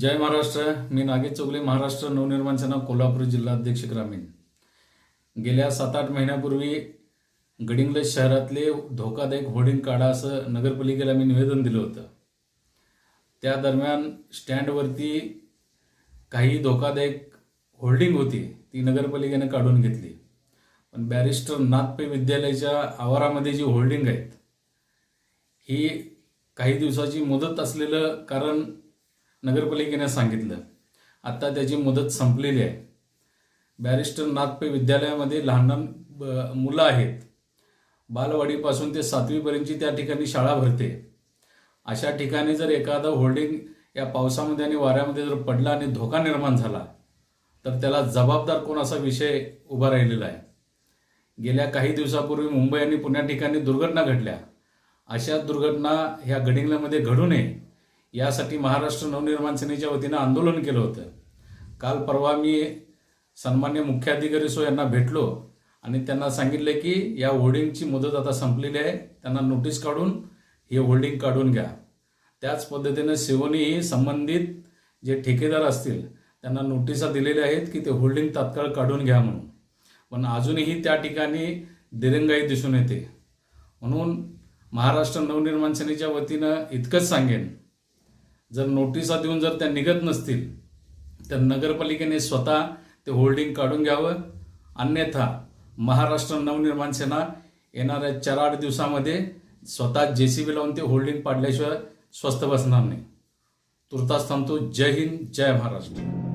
जय महाराष्ट्र. मी नागेश चौगले महाराष्ट्र नवनिर्माण सेना कोल्हापूर जिल्हाध्यक्ष ग्रामीण. गेल्या सात आठ महिन्यापूर्वी गडिंग्लज शहरातले धोकादायक होर्डिंग काढा असं नगरपालिकेला मी निवेदन दिलं होतं. त्या दरम्यान स्टँडवरती काही धोकादायक होर्डिंग होती ती नगरपालिकेने काढून घेतली. पण बॅरिस्टर नागपे विद्यालयाच्या आवारामध्ये जी होल्डिंग आहेत ही काही दिवसाची मुदत असलेलं कारण नगरपालिकेने सांगितलं. आत्ता त्याची मुदत संपलेली आहे. बॅरिस्टर नागपे विद्यालयामध्ये लहान लहान ब- मुलं आहेत. बालवाडीपासून ते सातवीपर्यंतची त्या ठिकाणी शाळा भरते. अशा ठिकाणी जर एखादा होल्डिंग या पावसामध्ये आणि वाऱ्यामध्ये जर पडला आणि धोका निर्माण झाला तर त्याला जबाबदार कोण असा विषय उभा राहिलेला आहे? गेल्या काही दिवसापूर्वी मुंबई आणि पुण्या ठिकाणी दुर्घटना घडल्या. अशा दुर्घटना ह्या गडिंगलामध्ये घडू नये. यासाठी महाराष्ट्र नवनिर्माण सेनेच्या वतीनं आंदोलन केलं होतं. काल परवा मी सन्मान्य मुख्याधिकारी सो यांना भेटलो आणि त्यांना सांगितलं की या होल्डिंगची मुदत आता संपलेली आहे. त्यांना नोटीस काढून हे होल्डिंग काढून घ्या. त्याच पद्धतीनं सेवनीही संबंधित जे ठेकेदार असतील त्यांना नोटिसा दिलेल्या आहेत की ते होल्डिंग तात्काळ काढून घ्या म्हणून. पण अजूनही त्या ठिकाणी दिरंगाई दिसून येते. म्हणून महाराष्ट्र नवनिर्माण सेनेच्या वतीनं इतकंच सांगेन जर नोटिसा देऊन जर त्या निघत नसतील तर नगरपालिकेने स्वतः ते होल्डिंग काढून घ्यावं. अन्यथा महाराष्ट्र नवनिर्माण सेना येणाऱ्या चार आठ दिवसामध्ये स्वतः जे सी बी लावून ते होल्डिंग पाडल्याशिवाय स्वस्त बसणार नाही. तुर्तास थांबतो. जय हिंद जय महाराष्ट्र.